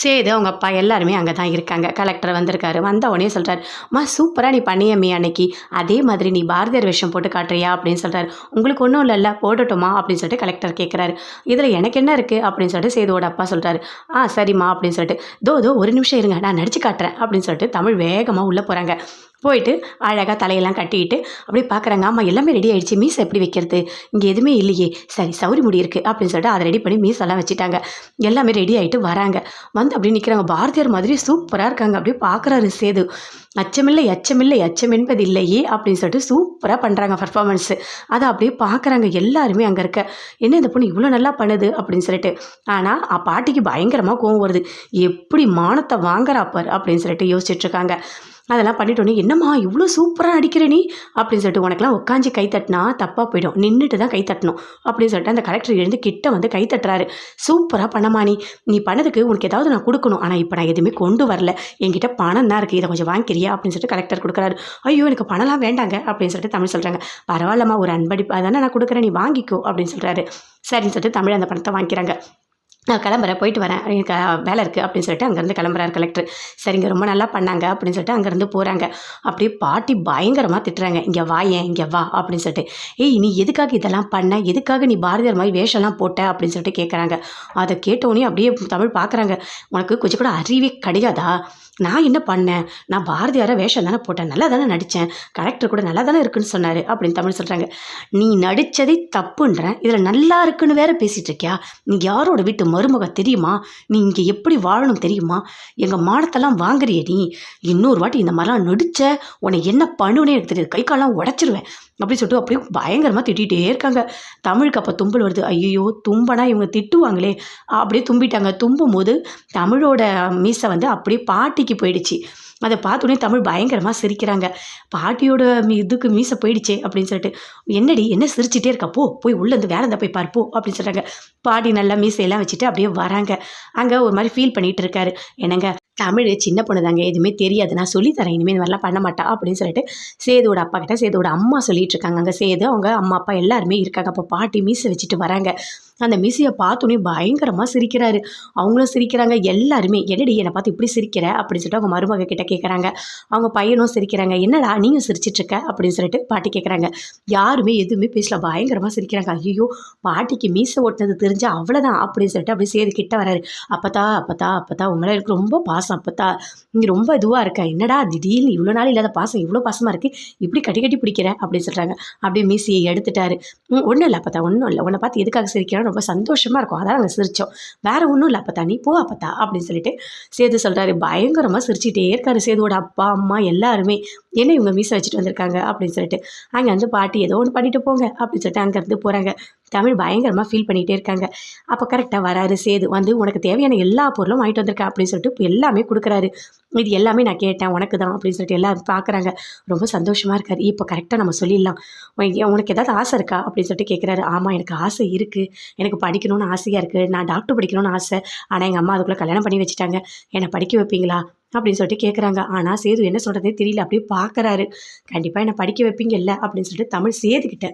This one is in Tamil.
சேது அவங்க அப்பா எல்லாருமே அங்கே தான் இருக்காங்க. கலெக்டர் வந்திருக்காரு. வந்த உடனே சொல்கிறார் மா சூப்பராக நீ பண்ணியம்மே அன்னைக்கு. அதே மாதிரி நீ பாரதியார் விஷயம் போட்டு காட்டுறியா? அப்படின்னு சொல்கிறார் உங்களுக்கு ஒன்றும் இல்லைல்ல போடட்டுமா அப்படின்னு சொல்லிட்டு கலெக்டர் கேட்குறாரு இதில் எனக்கு என்ன இருக்குது அப்படின்னு சொல்லிட்டு சேதுவோட அப்பா சொல்கிறாரு ஆ சரிம்மா அப்படின்னு சொல்லிட்டு தோ தோ ஒரு நிமிஷம் இருங்க நான் நடிச்சு காட்டுறேன் அப்படின்னு சொல்லிட்டு தமிழ் வேகமாக உள்ளே போகிறாங்க போயிட்டு அழகாக தலையெல்லாம் கட்டிக்கிட்டு அப்படியே பார்க்குறாங்க ஆமாம் எல்லாமே ரெடி ஆகிடுச்சு மீஸ் எப்படி வைக்கிறது? இங்கே எதுவுமே இல்லையே. சரி சௌரி முடி இருக்குது அப்படின்னு சொல்லிட்டு அதை ரெடி பண்ணி மீஸ் எல்லாம் வச்சுட்டாங்க. எல்லாமே ரெடி ஆகிட்டு வராங்க. வந்து அப்படியே நிற்கிறாங்க பாரதியார் மாதிரி சூப்பராக இருக்காங்க. அப்படியே பார்க்குறாரு சேது. அச்சமில்லை அச்சமில்லை அச்சம் என்பது இல்லையே அப்படின்னு சொல்லிட்டு சூப்பராக பண்ணுறாங்க பர்ஃபார்மன்ஸு அதை அப்படியே பார்க்குறாங்க எல்லாருமே அங்கே இருக்க. என்ன இந்த பொண்ணு இவ்வளோ நல்லா பண்ணுது? அப்படின்னு சொல்லிட்டு. ஆனால் பாட்டிக்கு பயங்கரமாக கோவம் வருது. எப்படி மானத்தை வாங்குறாப்பார் அப்படின்னு சொல்லிட்டு யோசிச்சுட்ருக்காங்க அதெல்லாம் பண்ணிட்டோன்னே என்னம்மா இவ்வளோ சூப்பராக அடிக்கிற நீ? அப்படின்னு சொல்லிட்டு உனக்கெல்லாம் உட்காந்து கை தட்டினா தப்பாக போயிடும். நின்றுட்டு தான் கை தட்டணும். அப்படின்னு சொல்லிட்டு அந்த கலெக்டர் எழுந்து கிட்ட வந்து கை தட்டுறாரு. சூப்பராக பண்ணமா நீ. நீ பண்ணதுக்கு உனக்கு ஏதாவது நான் கொடுக்கணும். ஆனால் இப்போ நான் எதுவுமே கொண்டு வரல. என்கிட்ட பணம் தான் இருக்குது இதை கொஞ்சம் வாங்கிக்கிறியா? அப்படின்னு சொல்லிட்டு கலெக்டர் கொடுக்குறாரு. ஐயோ எனக்கு பணம்லாம் வேண்டாங்க. அப்படின்னு சொல்லிட்டு தமிழ் சொல்கிறாங்க பரவாயில்லம்மா ஒரு அன்படிப்பு அதானே நான் கொடுக்குறேன். நீ வாங்கிக்கோ. அப்படின்னு சொல்கிறாரு சரின்னு சொல்லிட்டு தமிழ் அந்த பணத்தை வாங்கிக்கிறாங்க. நான் கிளம்புறேன் போயிட்டு வரேன். எனக்கு வேலை இருக்குது அப்படின்னு சொல்லிட்டு அங்கேருந்து கிளம்புறாரு கலெக்டர் சரிங்க ரொம்ப நல்லா பண்ணாங்க அப்படின்னு சொல்லிட்டு அங்கேருந்து போகிறாங்க அப்படியே பாட்டி பயங்கரமாக திட்டுறாங்க. இங்கே வாயேன் இங்கே வா அப்படின்னு சொல்லிட்டு. ஏய் நீ எதுக்காக இதெல்லாம் பண்ண? எதுக்காக நீ பாரதியார் மாதிரி வேஷம்லாம் போட்ட? அப்படின்னு சொல்லிட்டு கேட்குறாங்க அதை கேட்டோன்னே அப்படியே தமிழ் பார்க்குறாங்க உனக்கு கொஞ்சம் கூட அறிவே கிடையாதா? நான் என்ன பண்ணேன்? நான் பாரதியாரை வேஷம் தானே போட்டேன். நல்லா தானே நடித்தேன் கலெக்டர் கூட நல்லா தானே இருக்குன்னு சொன்னார் அப்படின்னு தமிழ் சொல்கிறாங்க நீ நடித்ததே தப்புன்றேன் இதில் நல்லா இருக்குன்னு வேற பேசிகிட்டு இருக்கியா? நீ யாரோட வீட்டு மருமக தெரியுமா? நீ இங்கே எப்படி வாழணும் தெரியுமா? எங்கள் மானத்தெல்லாம் வாங்குறிய நீ. இன்னொரு வாட்டி இந்த மாதிரிலாம் நடிச்ச உன்னை என்ன பண்ணுவேனே எனக்கு தெரியாது. கை காலெல்லாம் உடச்சிருவேன். அப்படின்னு சொல்லிட்டு அப்படியே பயங்கரமாக திட்டிகிட்டே இருக்காங்க. தமிழுக்கு அப்போ தும்பல் வருது. ஐயோ தும்பனா இவங்க திட்டுவாங்களே. அப்படியே தும்பிட்டாங்க. தும்பும் போது தமிழோட மீசை வந்து அப்படியே பாட்டிக்கு போயிடுச்சு. அதை பார்த்தோன்னே தமிழ் பயங்கரமாக சிரிக்கிறாங்க. பாட்டியோட மீ- இதுக்கு மீசை போயிடுச்சே அப்படின்னு சொல்லிட்டு என்னடி என்ன சிரிச்சிட்டே இருக்கா? போ போய் உள்ளேருந்து வேலை இருந்தால் போய் பார்ப்போ அப்படின்னு சொல்கிறாங்க பாட்டி நல்லா மீசையெல்லாம் வச்சுட்டு அப்படியே வராங்க. அங்கே ஒரு மாதிரி ஃபீல் பண்ணிட்டு இருக்காரு. என்னங்க தமிழ் சின்ன பொண்ணு தாங்க எதுவுமே தெரியாது. நான் சொல்லித்தரேன் இனிமேல் இந்த மாதிரிலாம் பண்ண மாட்டா அப்படின்னு சொல்லிட்டு சேதுவோட அப்பா கிட்ட சேதுவோட அம்மா சொல்லிட்டு இருக்காங்க. அங்கே சேது அவங்க அம்மா அப்பா எல்லாருமே இருக்காங்க. அப்போ பாட்டி மீசை வச்சுட்டு வராங்க. அந்த மீசையை பார்த்தோன்னே பயங்கரமாக சிரிக்கிறாரு. அவங்களும் சிரிக்கிறாங்க எல்லாருமே என்னடி என்னை பார்த்து இப்படி சிரிக்கிற? அப்படின்னு சொல்லிட்டு அவங்க மருமக கிட்ட கேட்குறாங்க அவங்க பையனும் சிரிக்கிறாங்க என்னடா நீயும் சிரிச்சிட்டு இருக்க? அப்படின்னு சொல்லிட்டு பாட்டி கேட்குறாங்க யாருமே எதுவுமே பேசல பயங்கரமாக சிரிக்கிறாங்க. ஐயோ பாட்டிக்கு மீசை ஓட்டினது தெரிஞ்சா அவ்வளோதான் அப்படின்னு சொல்லிட்டு அப்படியே சேது கிட்ட வராரு. அப்பத்தா அப்பத்தா அப்பத்தா உங்களை எனக்கு ரொம்ப பாசம் அப்பத்தா. நீ ரொம்ப இதுவாக இருக்க. என்னடா திடீர்னு இவ்வளோ நாள் இல்லாத பாசம் இவ்வளோ பாசமாக இருக்குது இப்படி கட்டி கட்டி பிடிக்கிற? அப்படின்னு சொல்கிறாங்க அப்படியே மீசையை எடுத்துட்டாரு. ஒன்றும் இல்லை அப்பத்தா ஒன்றும் இல்லை. உன்னை பார்த்து எதுக்காக சிரிக்கிறோம் ரொம்ப சந்தோஷமாக இருக்கும். அதான் நாங்கள் சிரித்தோம் வேற ஒன்றும் இல்லை அப்பத்தா நீ போ அப்பத்தா அப்படின்னு சொல்லிட்டு சேது சொல்கிறாரு பயங்கரமாக சிரிச்சிட்டே இருக்காரு சேதுவோட அப்பா அம்மா எல்லாருமே. என்ன இவங்க மீசை வச்சுட்டு வந்திருக்காங்க? அப்படின்னு சொல்லிட்டு அங்கே வந்து பாட்டி ஏதோ ஒன்று பண்ணிட்டு போங்க அப்படின்னு சொல்லிட்டு அங்கேருந்து போகிறாங்க தமிழ் பயங்கரமாக ஃபீல் பண்ணிகிட்டே இருக்காங்க. அப்போ கரெக்டாக வராரு சேது வந்து உனக்கு தேவையான எல்லா பொருளும் வாங்கிட்டு வந்திருக்கேன் அப்படின்னு சொல்லிட்டு இப்போ எல்லாமே கொடுக்குறாரு. இது எல்லாமே நான் கேட்டேன் உனக்கு தான் அப்படின்னு சொல்லிட்டு எல்லாரும் பார்க்குறாங்க ரொம்ப சந்தோஷமாக இருக்காரு. இப்போ கரெக்டாக நம்ம சொல்லிடலாம். உனக்கு உனக்கு ஏதாவது ஆசை இருக்கா? அப்படின்னு சொல்லிட்டு கேட்குறாரு ஆமாம் எனக்கு ஆசை இருக்குது எனக்கு படிக்கணும்னு ஆசையாக இருக்குது நான் டாக்டர் படிக்கணும்னு ஆசை. ஆனால் எங்கள் அம்மா அதுக்குள்ளே கல்யாணம் பண்ணி வச்சுட்டாங்க. என்னை படிக்க வைப்பீங்களா? அப்படின்னு சொல்லிட்டு கேட்குறாங்க ஆனால் சேது என்ன சொல்கிறதே தெரியல. அப்படியே பார்க்குறாரு கண்டிப்பாக என்னை படிக்க வைப்பீங்கல்ல அப்படின்னு சொல்லிட்டு தமிழ் சேதுக்கிட்ட